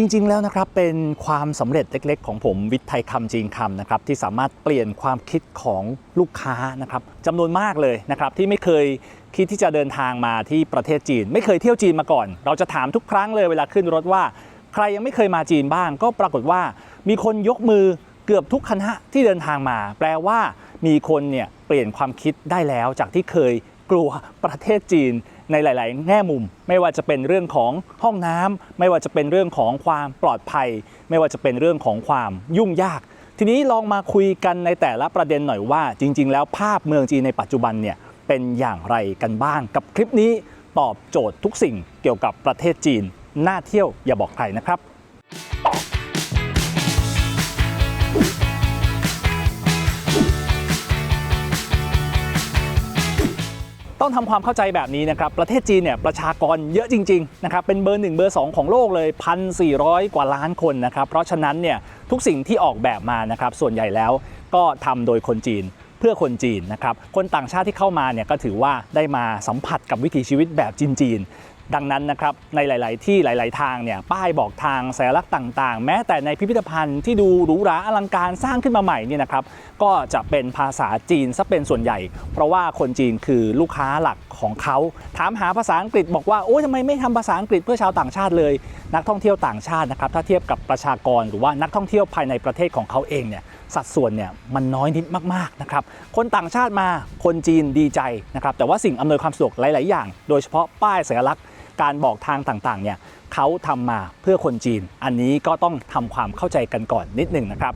จริง ๆ แล้วนะครับเป็นความสำเร็จเล็ก ๆ ของผมวิทย์ไทยคำจีนคำนะครับที่สามารถเปลี่ยนความคิดของลูกค้านะครับจำนวนมากเลยนะครับที่ไม่เคยคิดที่จะเดินทางมาที่ประเทศจีน ไม่เคยเที่ยวจีนมาก่อน เราจะถามทุกครั้งเลยเวลาขึ้นรถว่า ใครยังไม่เคยมาจีนบ้าง ก็ปรากฏว่ามีคนยกมือเกือบทุกคณะที่เดินทางมา แปลว่ามีคนเนี่ยเปลี่ยนความคิดได้แล้วจากที่เคยกลัวประเทศจีน ในหลาย ๆ แง่มุม ไม่ว่าจะเป็นเรื่องของห้องน้ำไม่ว่าจะเป็นเรื่องของความปลอดภัย ไม่ว่าจะเป็นเรื่องของความยุ่งยาก ทีนี้ลองมาคุยกันในแต่ละประเด็นหน่อยว่า จริง ๆ แล้วภาพเมืองจีนในปัจจุบันเนี่ยเป็นอย่างไรกันบ้าง กับคลิปนี้ตอบโจทย์ทุกสิ่งเกี่ยวกับประเทศจีนน่าเที่ยวอย่าบอกใครนะครับ ต้องทำความเข้าใจแบบนี้นะครับ ประเทศจีนเนี่ยประชากรเยอะจริงๆนะครับเป็นเบอร์ 1 เบอร์ 2 ของโลกเลย 1,400 กว่าล้านคนนะครับ เพราะฉะนั้นเนี่ยทุกสิ่งที่ออกแบบมานะครับส่วนใหญ่แล้วก็ทำโดยคนจีนเพื่อคนจีนนะครับ คนต่างชาติที่เข้ามาเนี่ยก็ถือว่าได้มาสัมผัสกับวิถีชีวิตแบบจีนๆ ดังนั้นนะครับในหลาย ๆ ที่หลาย ๆ ทางเนี่ยป้ายบอกทางสัญลักษณ์ต่าง ๆ แม้แต่ในพิพิธภัณฑ์ที่ดูหรูหราอลังการสร้างขึ้นมาใหม่เนี่ยนะครับก็จะเป็นภาษาจีนซะเป็นส่วนใหญ่ เพราะว่าคนจีนคือลูกค้าหลักของเขา ถามหาภาษาอังกฤษบอกว่าโอ้ยทำไมไม่ทำภาษาอังกฤษเพื่อชาวต่างชาติเลย นักท่องเที่ยวต่างชาตินะครับถ้าเทียบกับประชากรหรือว่านักท่องเที่ยวภายในประเทศของเขาเองเนี่ยสัดส่วนเนี่ยมันน้อยนิดมากๆนะครับคนต่างชาติมาคนจีนดีใจนะครับแต่ว่าสิ่งอำนวยความสะดวกหลาย ๆ อย่าง โดยเฉพาะป้ายสัญลักษณ์ การบอกทางต่างๆเนี่ยเขาทำมาเพื่อคนจีน อันนี้ก็ต้องทำความเข้าใจกันก่อนนิดหนึ่งนะครับ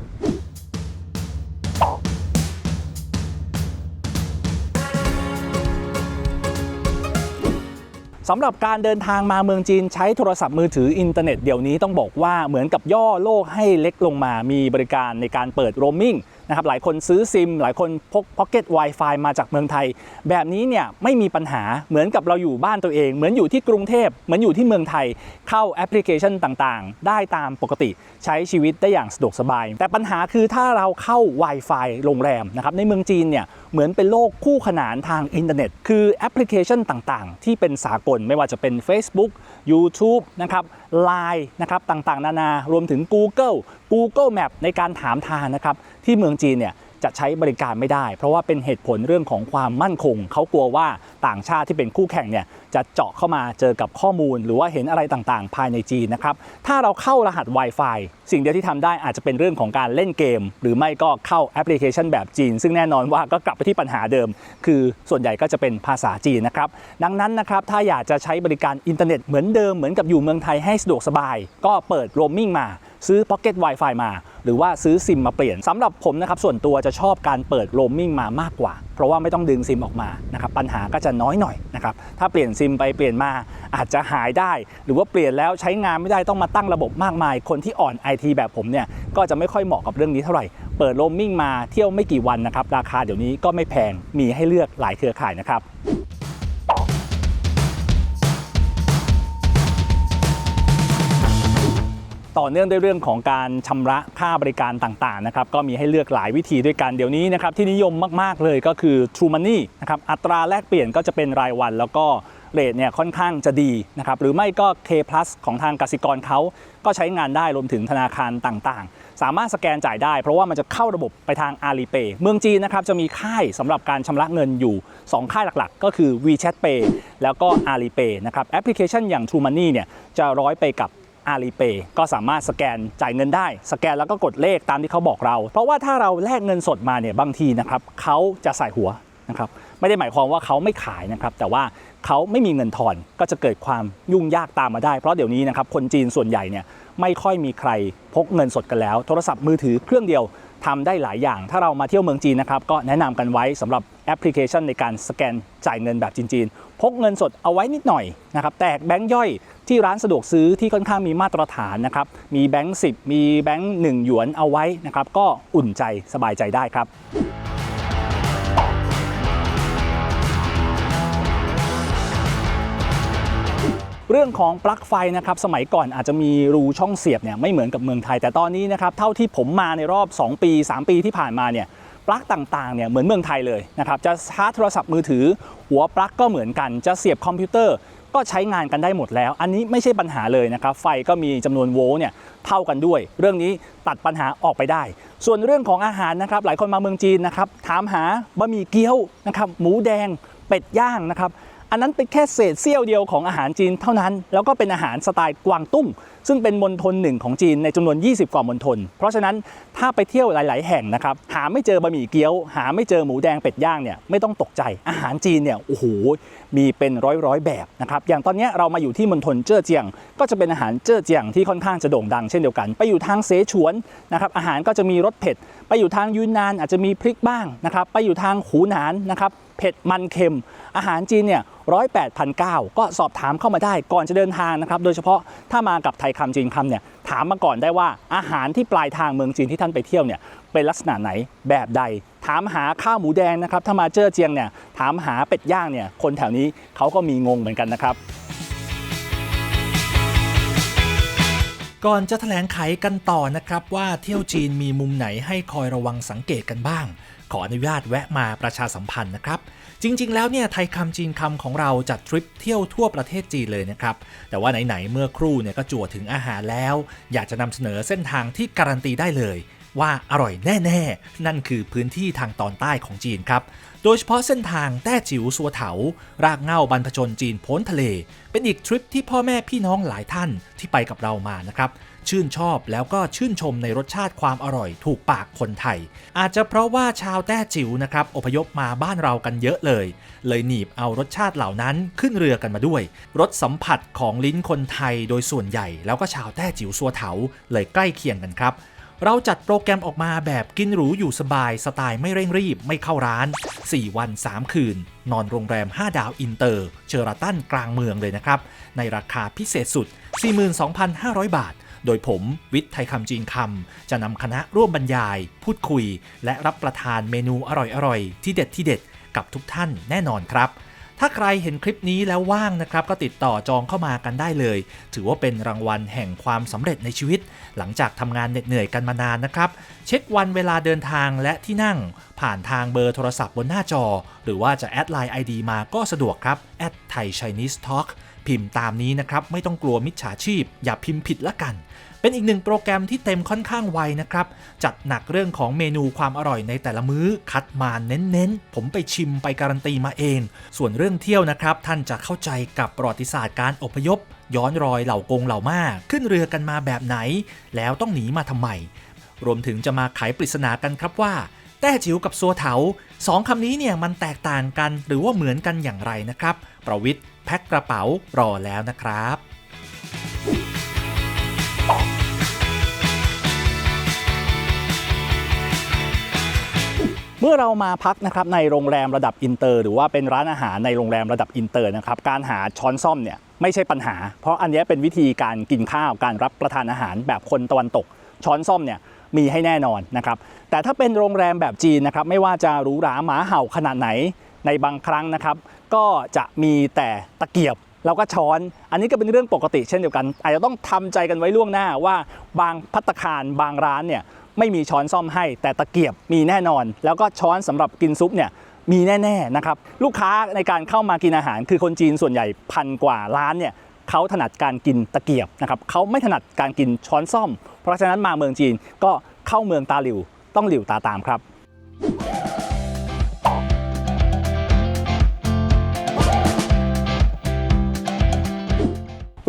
ำหรับการเดินทางมาเมืองจีนใช้โทรศัพท์มือถืออินเทอร์เน็ตเดี๋ยวนี้ต้องบอกว่าเหมือนกับย่อโลกให้เล็กลงมามีบริการในการเปิดโรมมิ่งนะครับหลายคนซื้อซิม หลายคนพกพ็อกเก็ต Wi-Fi มาจากเมืองไทย แบบนี้เนี่ยไม่มีปัญหาเหมือนกับเราอยู่บ้านตัวเอง เหมือนอยู่ที่กรุงเทพเหมือนอยู่ที่เมืองไทย เข้าแอปพลิเคชันต่างๆ ได้ตามปกติใช้ชีวิตได้อย่างสะดวกสบาย แต่ปัญหาคือถ้าเราเข้า Wi-Fi โรงแรมนะครับในเมืองจีนเนี่ย เหมือนเป็นโลกคู่ขนานทางอินเทอร์เน็ต คือแอปพลิเคชันต่างๆ ที่เป็นสากลไม่ว่าจะเป็น Facebook YouTube นะครับ Line นะครับต่างๆ นานารวมถึง Google Google Map ในการถามทางนะครับที่เมืองจีนเนี่ยจะใช้บริการไม่ได้ เพราะว่าเป็นเหตุผลเรื่องของความมั่นคง เขากลัวว่าต่างชาติที่เป็นคู่แข่งเนี่ย จะเจาะเข้ามาเจอกับข้อมูล หรือว่าเห็นอะไรต่างๆ ภายในจีนนะครับ ถ้าเราเข้ารหัส Wi-Fi สิ่งเดียวที่ทำได้อาจจะเป็นเรื่องของการเล่นเกม หรือไม่ก็เข้าแอปพลิเคชันแบบจีน ซึ่งแน่นอนว่าก็กลับไปที่ปัญหาเดิม คือส่วนใหญ่ก็จะเป็นภาษาจีนนะครับ ดังนั้นนะครับถ้าอยากจะใช้บริการอินเทอร์เน็ตเหมือนเดิมเหมือนกับอยู่เมืองไทยให้สะดวกสบาย ก็เปิดโรมมิ่งมาซื้อ Pocket Wi-Fi มา หรือว่าซื้อซิมมาเปลี่ยนสำหรับผมนะครับส่วนตัวจะชอบการเปิดโรมมิ่งมามากกว่าเพราะว่าไม่ต้องดึงซิมออกมานะครับปัญหาก็จะน้อยหน่อยนะครับถ้าเปลี่ยนซิมไปเปลี่ยนมาอาจจะหายได้ หรือว่าเปลี่ยนแล้วใช้งานไม่ได้ต้องมาตั้งระบบมากมาย คนที่อ่อนไอทีแบบผมเนี่ยก็จะไม่ค่อยเหมาะกับเรื่องนี้เท่าไหร่ เปิดโรมมิ่งมาเที่ยวไม่กี่วันนะครับราคาเดี๋ยวนี้ก็ไม่แพงมีให้เลือกหลายเครือข่ายนะครับ ต่อเนื่องด้วยเรื่องของการชำระค่าบริการต่างๆนะครับก็มีให้เลือกหลายวิธีด้วยกันเดี๋ยวนี้นะครับที่นิยมมากๆเลยก็คือ True Money นะครับอัตราแลกเปลี่ยนก็จะเป็นรายวัน แล้วก็เรทเนี่ยค่อนข้างจะดีนะครับหรือไม่ก็ K Plus ของทางกสิกรเขาก็ใช้งานได้รวมถึงธนาคารต่างๆ สามารถสแกนจ่ายได้เพราะว่ามันจะเข้าระบบไปทาง Alipay เมืองจีนนะครับจะมีค่ายสำหรับการชำระเงินอยู่ 2 ค่ายหลักๆ ก็คือ WeChat Pay แล้วก็ Alipay นะครับแอปพลิเคชันอย่าง True Money เนี่ยจะร้อยไปกับ อาลีเปย์ก็สามารถสแกนจ่ายเงินได้ สแกนแล้วก็กดเลขตามที่เขาบอกเรา เพราะว่าถ้าเราแลกเงินสดมาเนี่ยบางทีนะครับเขาจะใส่หัวนะครับไม่ได้หมายความว่าเขาไม่ขายนะครับแต่ว่าเขาไม่มีเงินทอนก็จะเกิดความยุ่งยากตามมาได้ เพราะเดี๋ยวนี้นะครับคนจีนส่วนใหญ่เนี่ยไม่ค่อยมีใครพกเงินสดกันแล้ว โทรศัพท์มือถือเครื่องเดียว ทำได้หลายอย่าง ถ้าเรามาเที่ยวเมืองจีนนะครับก็แนะนำกันไว้สำหรับแอปพลิเคชันในการสแกนจ่ายเงินแบบจีนๆพกเงินสดเอาไว้นิดหน่อยนะครับแตกแบงค์ย่อยที่ร้านสะดวกซื้อที่ค่อนข้างมีมาตรฐานนะครับมีแบงค์10 มีแบงค์1หยวนเอาไว้นะครับก็อุ่นใจสบายใจได้ครับ เรื่องของปลั๊กไฟนะครับสมัยก่อนอาจจะมีรูช่องเสียบเนี่ยไม่เหมือนกับเมืองไทยแต่ตอนนี้นะครับเท่าที่ผมมาในรอบ 2 ปี 3 ปีที่ผ่านมาเนี่ยปลั๊กต่างๆเนี่ยเหมือนเมืองไทยเลยนะครับจะชาร์จโทรศัพท์มือถือ หัวปลั๊กก็เหมือนกันจะเสียบคอมพิวเตอร์ก็ใช้งานกันได้หมดแล้ว อันนี้ไม่ใช่ปัญหาเลยนะครับ ไฟก็มีจำนวนโวลต์เนี่ยเท่ากันด้วย เรื่องนี้ตัดปัญหาออกไปได้ ส่วนเรื่องของอาหารนะครับ หลายคนมาเมืองจีนนะครับ ถามหาบะหมี่เกี๊ยวนะครับ หมูแดง เป็ดย่างนะครับ อันนั้นเป็นแค่เศษเสี้ยวเดียวของอาหารจีนเท่านั้น แล้วก็เป็นอาหารสไตล์กวางตุ้ง ซึ่งเป็นมณฑลหนึ่งของจีนในจำนวน 20 กว่ามณฑลเพราะฉะนั้นถ้าไปเที่ยวหลาย ๆ แห่งนะครับหาไม่เจอบะหมี่เกี๊ยว หาไม่เจอหมูแดงเป็ดย่างเนี่ยไม่ต้องตกใจอาหารจีนเนี่ยโอ้โหมีเป็นร้อยร้อยแบบนะครับอย่างตอนนี้เรามาอยู่ที่มณฑลเจ้อเจียง ก็จะเป็นอาหารเจ้อเจียงที่ค่อนข้างจะโด่งดังเช่นเดียวกัน ไปอยู่ทางเสฉวนนะครับอาหารก็จะมีรสเผ็ด ไปอยู่ทางยูนนานอาจจะมีพริกบ้างนะครับไปอยู่ทางหูหนานนะครับเผ็ดมันเค็ม อาหารจีนเนี่ยร้อยแปดพันเก้าก็สอบถามเข้ามาได้ก่อนจะเดินทางนะครับโดยเฉพาะถ้ามากับไทยคำจีนคำเนี่ยถามมาก่อนได้ว่าอาหารที่ปลายทางเมืองจีนที่ท่านไปเที่ยวเนี่ยเป็นลักษณะไหนแบบใด ถามหาข้าวหมูแดงนะครับถ้ามาเจอเจียงเนี่ยถามหาเป็ดย่างเนี่ยคนแถวนี้เขาก็มีงงเหมือนกันนะครับก่อนจะแถลงไขกันต่อนะครับว่าเที่ยวจีนมีมุมไหนให้คอยระวังสังเกตกันบ้าง ขออนุญาตแวะมาประชาสัมพันธ์นะครับ จริง ๆ แล้วเนี่ยไทยคำจีนคำของเราจัดทริปเที่ยวทั่วประเทศจีนเลยนะครับ แต่ว่าไหน ๆ เมื่อครู่เนี่ยก็จั่วถึงอาหารแล้ว อยากจะนำเสนอเส้นทางที่การันตีได้เลย ว่าอร่อยแน่ ๆ นั่นคือพื้นที่ทางตอนใต้ของจีนครับโดยเฉพาะเส้นทางแต้จิ๋วสัวเถารากเง้าบรรพชนจีนพ้นทะเล เป็นอีกทริปที่พ่อแม่พี่น้องหลายท่านที่ไปกับเรามานะครับ ชื่นชอบแล้วก็ชื่นชมในรสชาติความอร่อยถูกปากคนไทย อาจจะเพราะว่าชาวแต้จิ๋วนะครับอพยพมาบ้านเรากันเยอะเลย เลยหนีบเอารสชาติเหล่านั้นขึ้นเรือกันมาด้วย รสสัมผัสของลิ้นคนไทยโดยส่วนใหญ่ แล้วก็ชาวแต้จิ๋วสัวเถาเลยใกล้เคียงกันครับเราจัดโปรแกรมออกมาแบบกินหรูอยู่สบายสไตล์ไม่เร่งรีบไม่เข้าร้าน 4 วัน 3 คืน นอนโรงแรม 5 ดาวอินเตอร์ เชอราตันกลางเมืองเลยนะครับ ในราคาพิเศษสุด 42,500 บาท โดยผมวิทย์ไทยคำจีนคำจะนำคณะร่วมบรรยาย พูดคุย และรับประทานเมนูอร่อยๆ ที่เด็ดที่เด็ดกับทุกท่านแน่นอนครับ ถ้าใครเห็นคลิปนี้แล้วว่างนะครับ ก็ติดต่อจองเข้ามากันได้เลย ถือว่าเป็นรางวัลแห่งความสำเร็จในชีวิต หลังจากทำงานเหน็ดเหนื่อยกันมานานนะครับ เช็ควันเวลาเดินทางและที่นั่ง ผ่านทางเบอร์โทรศัพท์บนหน้าจอ หรือว่าจะแอดไลน์ ID มาก็สะดวกครับแอดไทย Chinese Talk พิมพ์ตามนี้นะครับไม่ต้องกลัวมิจฉาชีพ อย่าพิมพ์ผิดละกัน เป็นอีกหนึ่งโปรแกรมที่เต็มค่อนข้างไวนะครับ จัดหนักเรื่องของเมนูความอร่อยในแต่ละมื้อคัดมาเน้นๆ ผมไปชิมไปการันตีมาเอง ส่วนเรื่องเที่ยวนะครับ ท่านจะเข้าใจกับประวัติศาสตร์การอพยพ ย้อนรอยเหล่ากงเหล่ามาขึ้นเรือกันมาแบบไหน แล้วต้องหนีมาทำไมรวมถึงจะมาไขปริศนากันครับว่า แต้จิ๋วกับซัวเถาสองคำนี้เนี่ยมันแตกต่างกันหรือว่าเหมือนกันอย่างไรนะครับ ประวิทย์แพ็คกระเป๋ารอแล้วนะครับเมื่อเรามาพักนะครับในโรงแรมระดับอินเตอร์ หรือว่าเป็นร้านอาหารในโรงแรมระดับอินเตอร์นะครับการหาช้อนซ่อมเนี่ยไม่ใช่ปัญหา เพราะอันนี้เป็นวิธีการกินข้าวการรับประทานอาหารแบบคนตะวันตก ช้อนซ่อมเนี่ย มีให้แน่นอนนะครับแต่ถ้าเป็นโรงแรมแบบจีนนะครับไม่ว่าจะหรูหราหมาเห่าขนาดไหนในบางครั้งนะครับ ก็จะมีแต่ตะเกียบแล้วก็ช้อน อันนี้ก็เป็นเรื่องปกติเช่นเดียวกัน อาจจะต้องทำใจกันไว้ล่วงหน้าว่าบางพัตตาคารบางร้านเนี่ยไม่มีช้อนซ่อมให้ แต่ตะเกียบมีแน่นอน แล้วก็ช้อนสำหรับกินซุปเนี่ยมีแน่ๆนะครับลูกค้าในการเข้ามากินอาหาร คือคนจีนส่วนใหญ่พันกว่าร้านเนี่ย เขาถนัดการกินตะเกียบนะครับเขาไม่ถนัดการกินช้อนซ่อม เพราะฉะนั้นมาเมืองจีนก็เข้าเมืองตาหลิวต้องหลิวตาตามครับ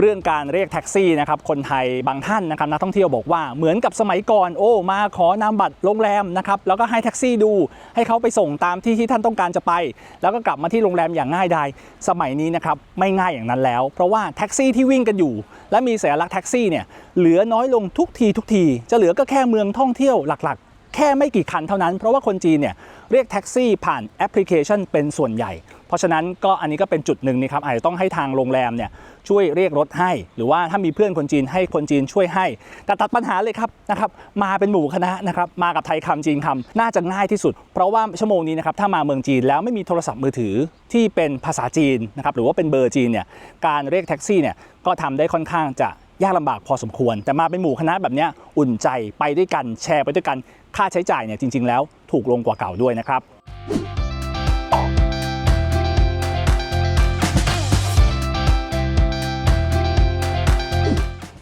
เรื่องการเรียกแท็กซี่นะครับคนไทยบางท่านนะครับนักท่องเที่ยวบอกว่าเหมือนกับสมัยก่อนโอ้มาขอนามบัตรโรงแรมนะครับแล้วก็ให้แท็กซี่ดู ให้เขาไปส่งตามที่ที่ท่านต้องการจะไป แล้วก็กลับมาที่โรงแรมอย่างง่ายดายสมัยนี้นะครับไม่ง่ายอย่างนั้นแล้ว เพราะว่าแท็กซี่ที่วิ่งกันอยู่ และมีสัญลักษณ์แท็กซี่เนี่ยเหลือน้อยลงทุกทีทุกที จะเหลือก็แค่เมืองท่องเที่ยวหลักๆ แค่ไม่กี่คันเท่านั้น เพราะว่าคนจีนเนี่ยเรียกแท็กซี่ผ่านแอปพลิเคชันเป็นส่วนใหญ่ ราะฉะนั้นก็อันนี้ก็เป็นจุดหนึ่งนะครับอาจจะต้องให้ทางโรงแรมเนี่ยช่วยเรียกรถให้ หรือว่าถ้ามีเพื่อนคนจีนให้คนจีนช่วยให้ แต่ตัดปัญหาเลยครับนะครับมาเป็นหมู่คณะนะครับมากับไทยคำจีนคำน่าจะง่ายที่สุด เพราะว่าชั่วโมงนี้นะครับถ้ามาเมืองจีนแล้วไม่มีโทรศัพท์มือถือที่เป็นภาษาจีนนะครับหรือว่าเป็นเบอร์จีนเนี่ยการเรียกแท็กซี่เนี่ยก็ทำได้ค่อนข้างจะยากลำบากพอสมควร แต่มาเป็นหมู่คณะแบบนี้อุ่นใจไปด้วยกันแชร์ไปด้วยกันค่าใช้จ่ายเนี่ยจริง ๆ แล้วถูกลงกว่าเก่าด้วยนะครับ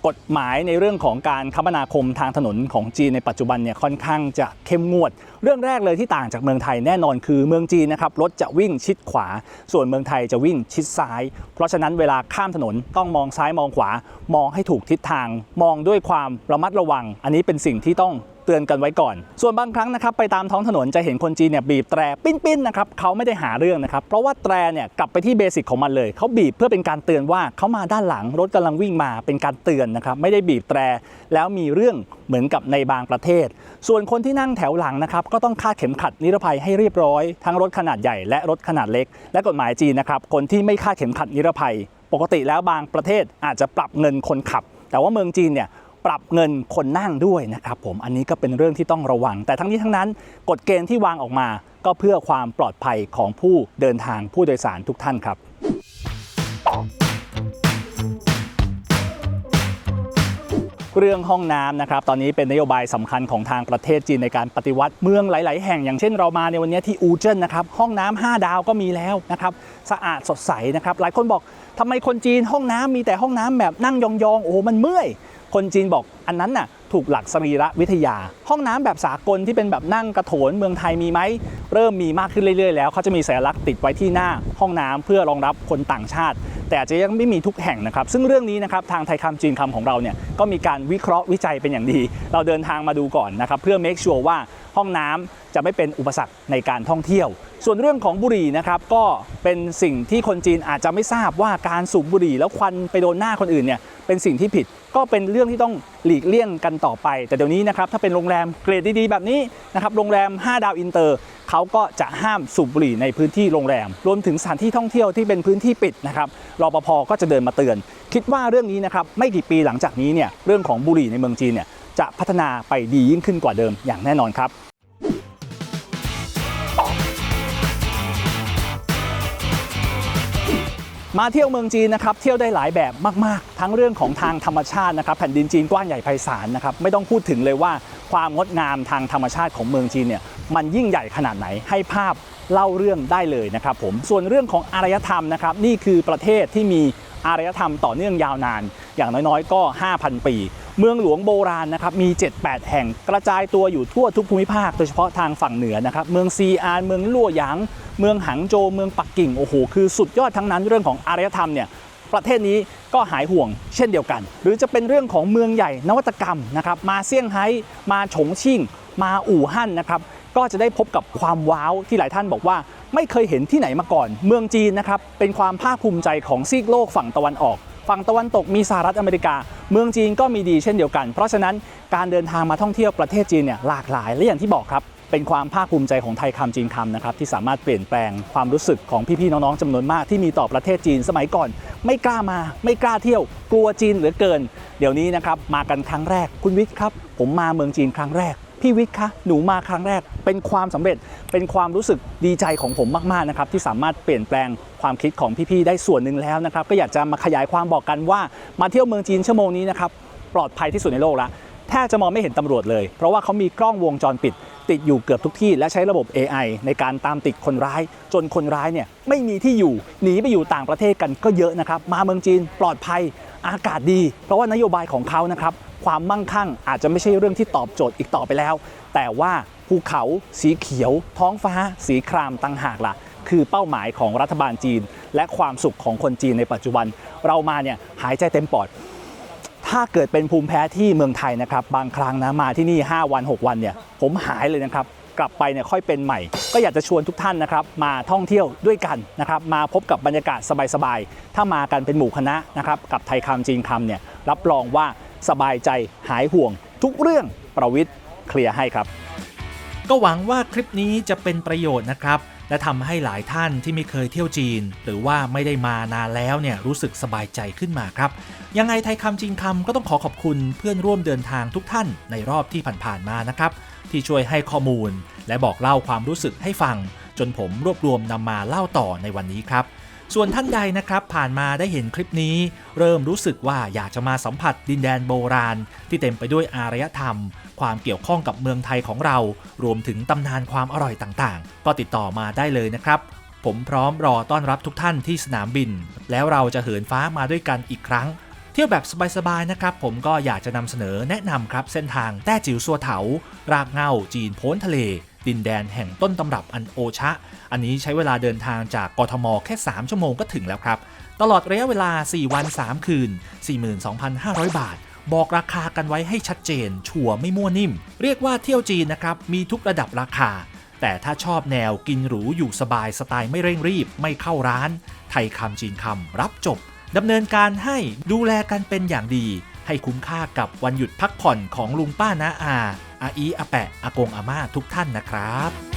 กฎหมายในเรื่องของการคมนาคมทางถนนของจีนในปัจจุบันเนี่ยค่อนข้างจะเข้มงวด เรื่องแรกเลยที่ต่างจากเมืองไทยแน่นอนคือเมืองจีนนะครับรถจะวิ่งชิดขวา ส่วนเมืองไทยจะวิ่งชิดซ้าย เพราะฉะนั้นเวลาข้ามถนนต้องมองซ้ายมองขวา มองให้ถูกทิศทาง มองด้วยความระมัดระวัง อันนี้เป็นสิ่งที่ต้อง ตือนกันไว้ก่อน ส่วนบางครั้งนะครับไปตามท้องถนนจะเห็นคนจีนเนี่ยบีบแตรปิ้นๆนะครับเขาไม่ได้หาเรื่องนะครับเพราะว่าแตรเนี่ยกลับไปที่เบสิกของมันเลยเขาบีบเพื่อเป็นการเตือนว่าเขามาด้านหลังรถกำลังวิ่งมาเป็นการเตือนนะครับไม่ได้บีบแตรแล้วมีเรื่องเหมือนกับในบางประเทศ ส่วนคนที่นั่งแถวหลังนะครับก็ต้องคาดเข็มขัดนิรภัยให้เรียบร้อย ทั้งรถขนาดใหญ่และรถขนาดเล็ก และกฎหมายจีนนะครับคนที่ไม่คาดเข็มขัดนิรภัย ปกติแล้วบางประเทศอาจจะปรับเงินคนขับ แต่ว่าเมืองจีนเนี่ย ปรับเงินคนนั่งด้วยนะครับผมอันนี้ก็เป็นเรื่องที่ต้องระวัง แต่ทั้งนี้ทั้งนั้นกฎเกณฑ์ที่วางออกมา ก็เพื่อความปลอดภัยของผู้เดินทางผู้โดยสารทุกท่านครับเรื่องห้องน้ำนะครับ ตอนนี้เป็นนโยบายสำคัญของทางประเทศจีนในการปฏิวัติเมืองหลาย ๆ แห่งอย่างเช่นเรามาในวันนี้ที่อูเจิ้นนะครับ ห้องน้ำ5ดาวก็มีแล้วนะครับ สะอาดสดใสนะครับ หลายคนบอกทำไมคนจีนห้องน้ำมีแต่ห้องน้ำแบบนั่งยอง ๆ โอ้โหมันเมื่อย คนจีนบอกอันนั้นน่ะถูกหลักสรีระวิทยา ห้องน้ำแบบสากลที่เป็นแบบนั่งกระโถนเมืองไทยมีไหม เริ่มมีมากขึ้นเรื่อยๆ แล้วเขาจะมีสัญลักษณ์ติดไว้ที่หน้าห้องน้ำเพื่อรองรับคนต่างชาติ แต่อาจจะยังไม่มีทุกแห่งนะครับ ซึ่งเรื่องนี้นะครับทางไทยคำจีนคำของเราเนี่ยก็มีการวิเคราะห์วิจัยเป็นอย่างดี เราเดินทางมาดูก่อนนะครับเพื่อ make sure ว่าห้องน้ำจะไม่เป็นอุปสรรคในการท่องเที่ยว ส่วนเรื่องของบุหรี่นะครับก็เป็นสิ่งที่คนจีนอาจจะไม่ทราบว่าการสูบบุหรี่แล้วควันไปโดนหน้าคนอื่นเนี่ยเป็นสิ่งที่ผิด ก็เป็นเรื่องที่ต้องหลีกเลี่ยงกันต่อไป แต่เดี๋ยวนี้นะครับถ้าเป็นโรงแรมเกรดดีๆแบบนี้นะครับโรงแรม 5 ดาวอินเตอร์เขาก็จะห้ามสูบบุหรี่ในพื้นที่โรงแรม รวมถึงสถานที่ท่องเที่ยวที่เป็นพื้นที่ปิดนะครับรปภก็จะเดินมาเตือน คิดว่าเรื่องนี้นะครับไม่กี่ปีหลังจากนี้เนี่ยเรื่องของบุหรี่ในเมืองจีนเนี่ยจะพัฒนาไปดียิ่งขึ้นกว่าเดิมอย่างแน่นอนครับ มาเที่ยวเมืองจีนนะครับเที่ยวได้หลายแบบมาก ๆ ทั้งเรื่องของทางธรรมชาตินะครับแผ่นดินจีนกว้างใหญ่ไพศาลนะครับไม่ต้องพูดถึงเลยว่าความงดงามทางธรรมชาติของเมืองจีนเนี่ยมันยิ่งใหญ่ขนาดไหนให้ภาพเล่าเรื่องได้เลยนะครับผมส่วนเรื่องของอารยธรรมนะครับนี่คือประเทศที่มีอารยธรรมต่อเนื่องยาวนาน อย่างน้อยๆ ก็ 5,000 ปี เมืองหลวงโบราณนะครับมี 7-8 แห่งกระจายตัวอยู่ทั่วทุกภูมิภาค โดยเฉพาะทางฝั่งเหนือนะครับเมืองซีอาน เมืองลั่หยาง เมืองหังโจวเมืองปักกิ่งโอ้โหคือสุดยอดทั้งนั้นเรื่องของอารยธรรมเนี่ยประเทศนี้ก็หายห่วงเช่นเดียวกัน หรือจะเป็นเรื่องของเมืองใหญ่นวัตกรรมนะครับมาเซี่ยงไฮ้มาฉงชิ่ง มาอู่ฮั่นนะครับก็จะได้พบกับความว้าวที่หลายท่านบอกว่า ไม่เคยเห็นที่ไหนมาก่อน เมืองจีนนะครับเป็นความภาคภูมิใจของซีกโลกฝั่งตะวันออก ฝั่งตะวันตกมีสหรัฐอเมริกา เมืองจีนก็มีดีเช่นเดียวกัน เพราะฉะนั้นการเดินทางมาท่องเที่ยวประเทศจีนเนี่ยหลากหลายและอย่างที่บอกครับเป็นความภาคภูมิใจของไทยคำจีนคำนะครับที่สามารถเปลี่ยนแปลงความรู้สึกของพี่ๆน้องๆจำนวนมากที่มีต่อประเทศจีนสมัยก่อน ไม่กล้ามา ไม่กล้าเที่ยว กลัวจีนเหลือเกิน เดี๋ยวนี้นะครับมากันครั้งแรกคุณวิทย์ครับ ผมมาเมืองจีนครั้งแรก พี่วิทย์คะหนูมาครั้งแรกเป็นความสำเร็จเป็นความรู้สึกดีใจของผมมากๆนะครับที่สามารถเปลี่ยนแปลงความคิดของพี่ๆได้ส่วนหนึ่งแล้วนะครับก็อยากจะมาขยายความบอกกันว่ามาเที่ยวเมืองจีนชั่วโมงนี้นะครับปลอดภัยที่สุดในโลกละแทบจะมองไม่เห็นตำรวจเลย เพราะว่าเขามีกล้องวงจรปิด ติดอยู่เกือบทุกที่ และใช้ระบบ AI ในการตามติดคนร้าย จนคนร้ายเนี่ยไม่มีที่อยู่หนีไปอยู่ต่างประเทศกันก็เยอะนะครับมาเมืองจีนปลอดภัย อากาศดี เพราะว่านโยบายของเขานะครับความมั่งคั่งอาจจะไม่ใช่เรื่องที่ตอบโจทย์อีกต่อไปแล้ว แต่ว่าภูเขาสีเขียว ท้องฟ้า สีครามต่างหากล่ะ คือเป้าหมายของรัฐบาลจีน และความสุขของคนจีนในปัจจุบัน เรามาเนี่ยหายใจเต็มปอด ถ้าเกิดเป็นภูมิแพ้ที่เมืองไทยนะครับ บางครั้งนะมาที่นี่ 5 วัน 6 วันเนี่ยผมหายเลยนะครับ กลับไปเนี่ยค่อยเป็นใหม่ ก็อยากจะชวนทุกท่านนะครับมาท่องเที่ยวด้วยกันนะครับมาพบกับบรรยากาศสบายๆถ้ามากันเป็นหมู่คณะนะครับกับไทยคำจีนคำเนี่ยรับรองว่าสบายใจหายห่วง ทุกเรื่องประวิทย์เคลียร์ให้ครับ ก็หวังว่าคลิปนี้จะเป็นประโยชน์นะครับ และทำให้หลายท่านที่ไม่เคยเที่ยวจีน หรือว่าไม่ได้มานานแล้วเนี่ยรู้สึกสบายใจขึ้นมาครับ ยังไงไทยคำจริงคำก็ต้องขอขอบคุณเพื่อนร่วมเดินทางทุกท่านในรอบที่ผ่านๆมานะครับ ที่ช่วยให้ข้อมูล และบอกเล่าความรู้สึกให้ฟัง จนผมรวบรวมนำมาเล่าต่อในวันนี้ครับ ส่วนท่านใดนะครับผ่านมาได้เห็นคลิปนี้ เริ่มรู้สึกว่าอยากจะมาสัมผัสดินแดนโบราณ ที่เต็มไปด้วยอารยธรรม ความเกี่ยวข้องกับเมืองไทยของเรา รวมถึงตำนานความอร่อยต่างๆ ก็ติดต่อมาได้เลยนะครับผมพร้อมรอต้อนรับทุกท่านที่สนามบิน แล้วเราจะเหินฟ้ามาด้วยกันอีกครั้ง เที่ยวแบบสบายๆนะครับผมก็อยากจะนำเสนอแนะนำครับเส้นทางแต้จิ๋วซัวเถารากเงาจีนโพ้นทะเล ดินแดนแห่งต้นตำรับอันโอชะ อันนี้ใช้เวลาเดินทางจากกทมแค่ 3 ชั่วโมงก็ถึงแล้วครับ ตลอดระยะเวลา 4 วัน 3 คืน 42,500 บาทบอกราคากันไว้ให้ชัดเจน ชัวร์ไม่มั่วนิ่ม เรียกว่าเที่ยวจีนนะครับ มีทุกระดับราคา แต่ถ้าชอบแนวกินหรูอยู่สบายสไตล์ไม่เร่งรีบ ไม่เข้าร้าน ไทยคำจีนคำรับจบ ดำเนินการให้ดูแลกันเป็นอย่างดี ให้คุ้มค่ากับวันหยุดพักผ่อนของลุงป้าน้าอาอาอีอาแปะอากงอาม่าทุกท่านนะครับ